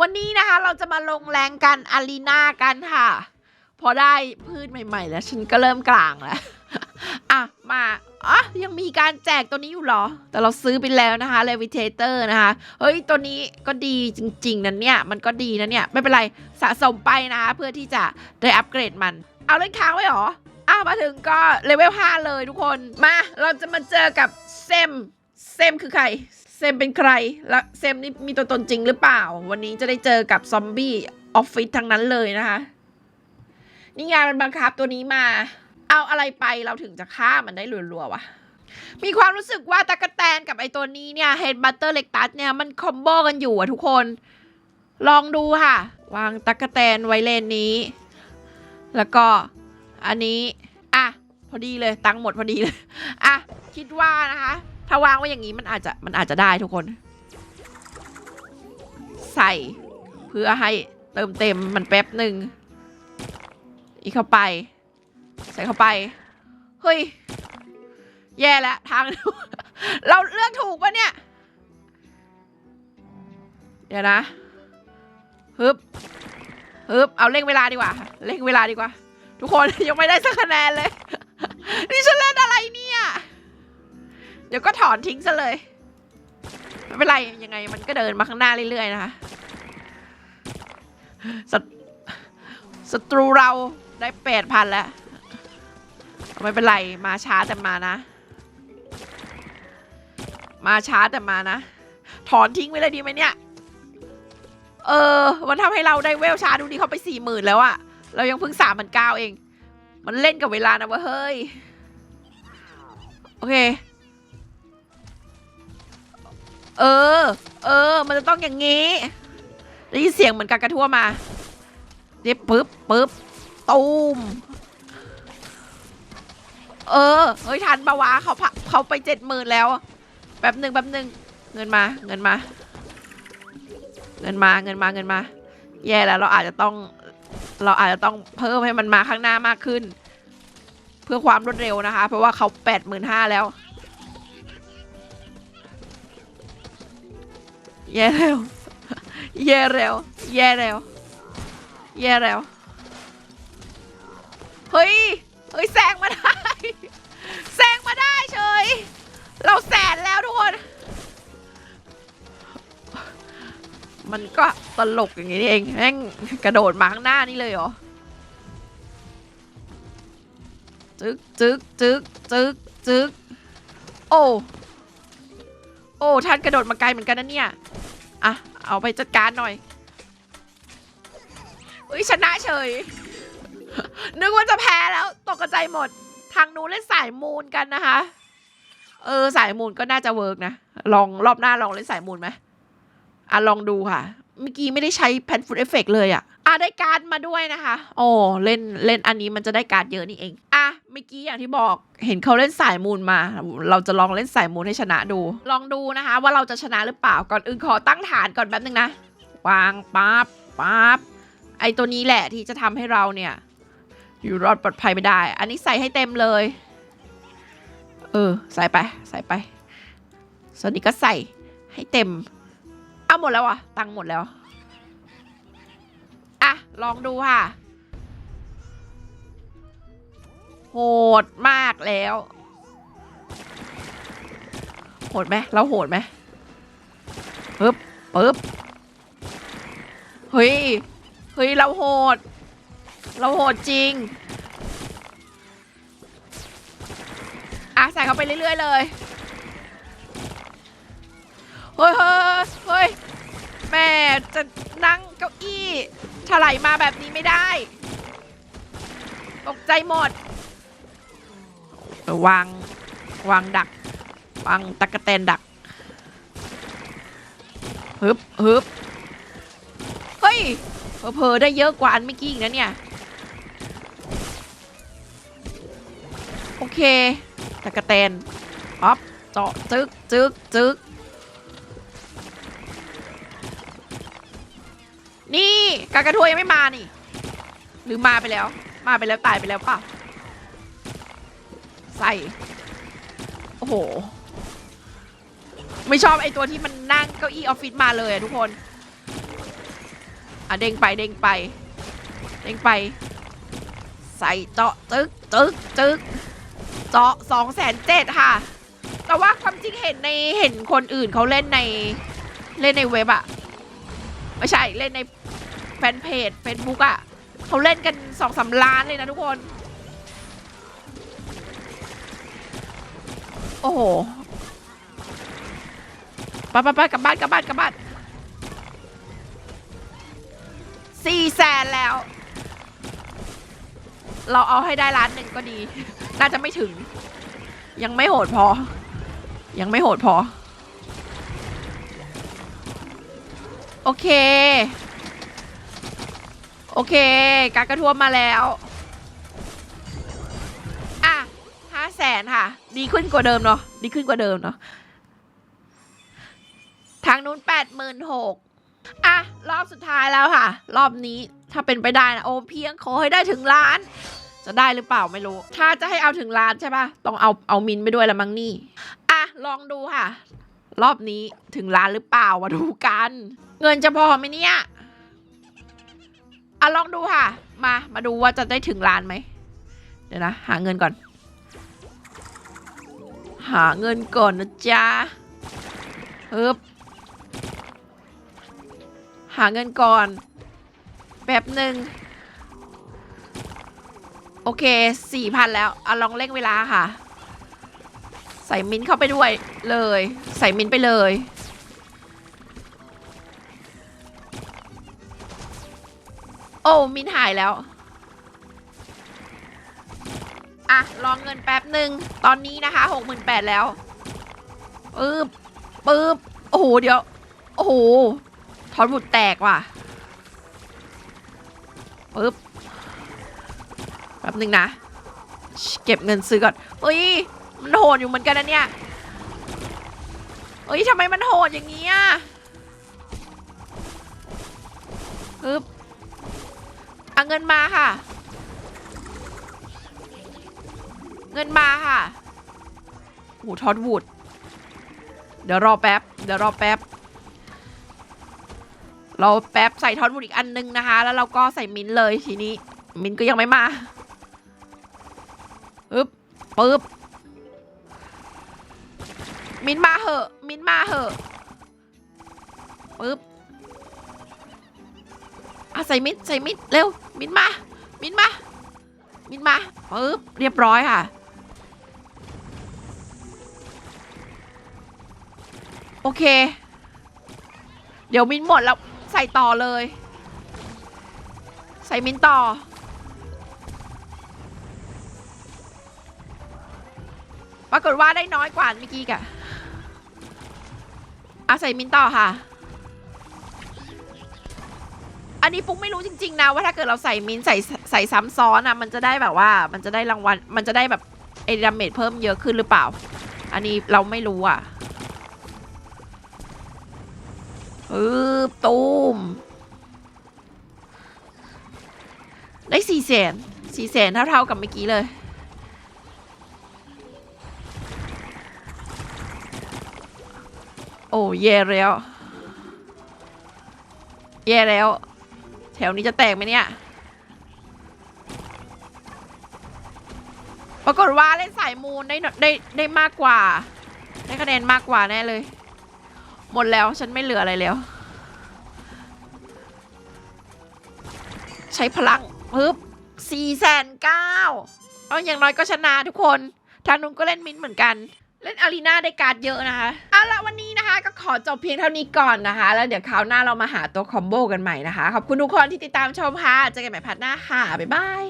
วันนี้นะคะเราจะมาลงแรงกันอารีนากันค่ะ พอได้พืชใหม่ ๆ แล้วฉันก็เริ่มกลางแล้ว อะ มาอะยังมีการแจกตัวนี้อยู่เหรอ แต่เราซื้อไปแล้วนะคะ Levitator นะคะ เฮ้ย ตัวนี้ก็ดีจริง ๆนะเนี่ย มันก็ดีนะเนี่ย ไม่เป็นไรสะสมไปนะคะเพื่อที่จะได้อัปเกรดมัน เอาเล่นค้างไว้เหรออ้าวมาถึงก็เลเวล5เลยทุกคน มาเราจะมาเจอกับเซม เซมคือใคร มเป็นใคร และเซมนี่มีตัวตนจริงหรือเปล่า วันนี้จะได้เจอกับซอมบี้ออฟฟิศทั้งนั้นเลยนะคะ นี่ไงมันบังคับตัวนี้มา เอาอะไรไปเราถึงจะฆ่ามันได้รัวๆวะมีความรู้สึกว่าตะกะแตนกับไอตัวนี้เนี่ยเฮดบัตเตอร์เล็กตัสเนี่ยมันคอมโบกันอยู่อะทุกคน ลองดูค่ะ วางตะกะแตนไว้เลนนี้ แล้วก็อันนี้ อะ พอดีเลย ตังค์หมดพอดีเลย อะ คิดว่านะคะ ถ้าวางไว้อย่างนี้มันอาจจะมันอาจจะได้ทุกคน ใส่ เพื่อให้เติมเต็มมันแป๊บหนึ่งอีกเข้าไป ใส่เข้าไป เฮ้ย แย่แล้วทาง เราเลือกถูกปะเนี่ย เดี๋ยวนะฮึบฮึบเอาเร่งเวลาดีกว่า เร่งเวลาดีกว่า ทุกคนยังไม่ได้สักคะแนนเลย นี่ฉันเล่นอะไรนี่ เดี๋ยวก็ถอนทิ้งซะเลย ไม่เป็นไร ยังไงมันก็เดินมาข้างหน้าเรื่อยๆนะคะศัตศัตรูเราได้แปดพันแล้ว ไม่เป็นไรมาช้าแต่มานะ มาช้าแต่มานะ ถอนทิ้งไว้เลยดีไหมเนี่ย เออ มันทำให้เราได้เวลช้าดูดิเขาไปสี่หมื่นแล้วอะเรายังเพิ่งสามพันเก้าเอง มันเล่นกับเวลานะเวะเฮ้ย โอเค เออ เออ มันจะต้องอย่างงี้ได้ยินเสียงเหมือนกากระทั่วมาเดี๋ยวปึ๊บปึ๊บตูมเออ เฮ้ยทันปะวะเขาพะเขาไปเจ็ดหมื่นแล้วแป๊บหนึ่งแป๊บหนึ่งเงินมา เงินมา เงินมาเงินมาเงินมา แย่แล้วเราอาจจะต้อง เราอาจจะต้องเพิ่มให้มันมาข้างหน้ามากขึ้น เพื่อความรวดเร็วนะคะ เพราะว่าเขาแปดหมื่นห้าแล้ว แย่แล้วแย่แล้วแย่แล้วแย่แล้ว เฮ้ย เฮ้ยแซงมาได้แซงมาได้เฉย เราแสนแล้วทุกคน มันก็ตลกอย่างนี้เองแม่งกระโดดมาข้างหน้านี่เลยเหรอ จึกจึกจึกจึกจึกโอ้ อ้ท่านกระโดดมาไกลเหมือนกันนะเนี่ยอะเอาไปจัดการหน่อยเฮ้ยชนะเฉย นึกว่าจะแพ้แล้วตกใจหมด ทางนู้นเล่นสายมูนกันนะคะ เออสายมูนก็น่าจะเวิร์กนะ ลองรอบหน้าลองเล่นสายมูนไหมอะลองดูค่ะ เมื่อกี้ไม่ได้ใช้แผ่นฟุตเอฟเฟกเลยอะอะได้การ์ดมาด้วยนะคะ โอ้เล่นเล่นอันนี้มันจะได้การ์ดเยอะนี่เอง เมื่อกี้อย่างที่บอกเห็นเขาเล่นสายมูนมา เราจะลองเล่นสายมูนให้ชนะดู ลองดูนะคะ ว่าเราจะชนะหรือเปล่าก่อนอื่นขอตั้งฐานก่อนแป๊บนึงนะวางปั๊บปั๊บไอตัวนี้แหละที่จะทำให้เราเนี่ย อยู่รอดปลอดภัยไม่ได้ อันนี้ใส่ให้เต็มเลย เออ ใส่ไป ใส่ไป ส่วนนี้ก็ใส่ให้เต็มเอาหมดแล้วอะตังหมดแล้ว อะ ลองดูค่ะ โหดมากแล้ว โหดไหมเราโหดไหมปึ๊บปึ๊บเฮ้ยเฮ้ยเราโหด เราโหดจริงอะใส่เข้าไปเรื่อยๆเลยเฮ้ยเฮ้ยเฮ้ยแม่จะนั่งเก้าอี้ถลายมาแบบนี้ไม่ได้ ตกใจหมด วาง วางดัก วางตะกะแตนดักฮึบฮึบเฮ้ยเพอๆได้เยอะกว่าอันเมื่อกี้อีกนะเนี่ย โอเคตะกะแตนอ๊อฟเจาะจึกจึกจึกนี่กากระทวยยังไม่มานี่ หรือมาไปแล้ว มาไปแล้วตายไปแล้วเปล่า ใส่ โอ้โห ไม่ชอบไอตัวที่มันนั่งเก้าอี้ออฟฟิศมาเลยอะทุกคน อะเด้งไปเด้งไป เด้งไป ใส่เจาะจึกจึกจึกเจาะสองแสนเจ็ดค่ะ แต่ว่าความจริงเห็นในเห็นคนอื่นเขาเล่นในเล่นในเว็บอะไม่ใช่เล่นในแฟนเพจ Facebook อะเขาเล่นกันสองสามล้านเลยนะทุกคน โอ้โหไปไปไปกลับบ้านกลับบ้านกลับบ้านสี่แสนแล้ว เราเอาให้ได้ล้านหนึ่งก็ดี น่าจะไม่ถึง ยังไม่โหดพอ ยังไม่โหดพอ โอเค โอเค การกระทวมมาแล้วาแสนค่ะ ดีขึ้นกว่าเดิมเนาะดีขึ้นกว่าเดิมเนาะทางนู้นแปดหมื่นหกอะ รอบสุดท้ายแล้วค่ะ รอบนี้ถ้าเป็นไปได้นะโอเพียงขอให้ได้ถึงล้าน จะได้หรือเปล่าไม่รู้ ถ้าจะให้เอาถึงล้านใช่ปะต้องเอาเอามินไปด้วยละมั้งนี่ อะ ลองดูค่ะ รอบนี้ถึงล้านหรือเปล่ามาดูกัน เงินจะพอไหมเนี่ยอะลองดูค่ะ มามาดูว่าจะได้ถึงล้านไหมเดี๋ยวนะ หาเงินก่อน หาเงินก่อนนะจ๊ะฮึบหาเงินก่อน แป๊บหนึ่งโอเคสี่พันแล้วเอะลองเร่งเวลาค่ะ ใส่มิ้นเข้าไปด้วยเลย ใส่มิ้นไปเลย โอ้มิ้นหายแล้ว อะลองเงินแป๊บหนึ่งตอนนี้นะคะหกหมื่นแปดแล้วปึ๊บปึ๊บโอ้โหเดี๋ยว โอ้โหทอนบุตรแตกว่ะปึ๊บแป๊บหนึ่งนะ เก็บเงินซื้อก่อนเอ้ย มันโหดอยู่เหมือนกันนะเนี่ยเอ้ยทำไมมันโหดอย่างนี้อะปึ๊บเอาเงินมาค่ะ เงินมาค่ะโอ้ทอดวูดเดี๋ยวรอแป๊บ เดี๋ยวรอแป๊บ เราแป๊บใส่ทอดวูดอีกอันนึงนะคะ แล้วเราก็ใส่มิ้นเลยทีนี้ มิ้นก็ยังไม่มาปึ๊บปึ๊บ มินมาเหอะ มินมาเหอะปึ๊บอะใส่มินใส่มินเร็ว มินมา มินมา มินมาปึ๊บเรียบร้อยค่ะ โอเค เดี๋ยวมินหมดแล้วใส่ต่อเลย ใส่มินต่อ ปรากฏว่าได้น้อยกว่าเมื่อกี้กะเอาใส่มินต่อค่ะ อันนี้ปุ๊กไม่รู้จริง ๆ นะ ว่าถ้าเกิดเราใส่มินใส่ใส่ซ้ำซ้อนอะมันจะได้แบบว่า มันจะได้รางวัลมันจะได้แบบเอดาเมจเพิ่มเยอะขึ้นหรือเปล่า อันนี้เราไม่รู้อะ อือตูม ได้สี่แสนสี่แสนเท่าๆกับเมื่อกี้เลย โอ้แย่แล้ว แย่แล้ว แถวนี้จะแตกไหมเนี่ย ปรากฏว่าเล่นสายมูลได้ได้ได้มากกว่า ได้คะแนนมากกว่าแน่เลย หมดแล้วฉันไม่เหลืออะไรแล้ว ใช้พลังปึ๊บสี่แสนเก้าเอาอย่างน้อยก็ชนะทุกคน ทางนู้นก็เล่นมินเหมือนกันเล่นอารีนาได้การ์ดเยอะนะคะ เอาละวันนี้นะคะก็ขอจบเพียงเท่านี้ก่อนนะคะ แล้วเดี๋ยวคราวหน้าเรามาหาตัวคอมโบกันใหม่นะคะ ขอบคุณทุกคนที่ติดตามชมค่ะ เจอกันใหม่พัดหน้าค่ะ บ๊ายบาย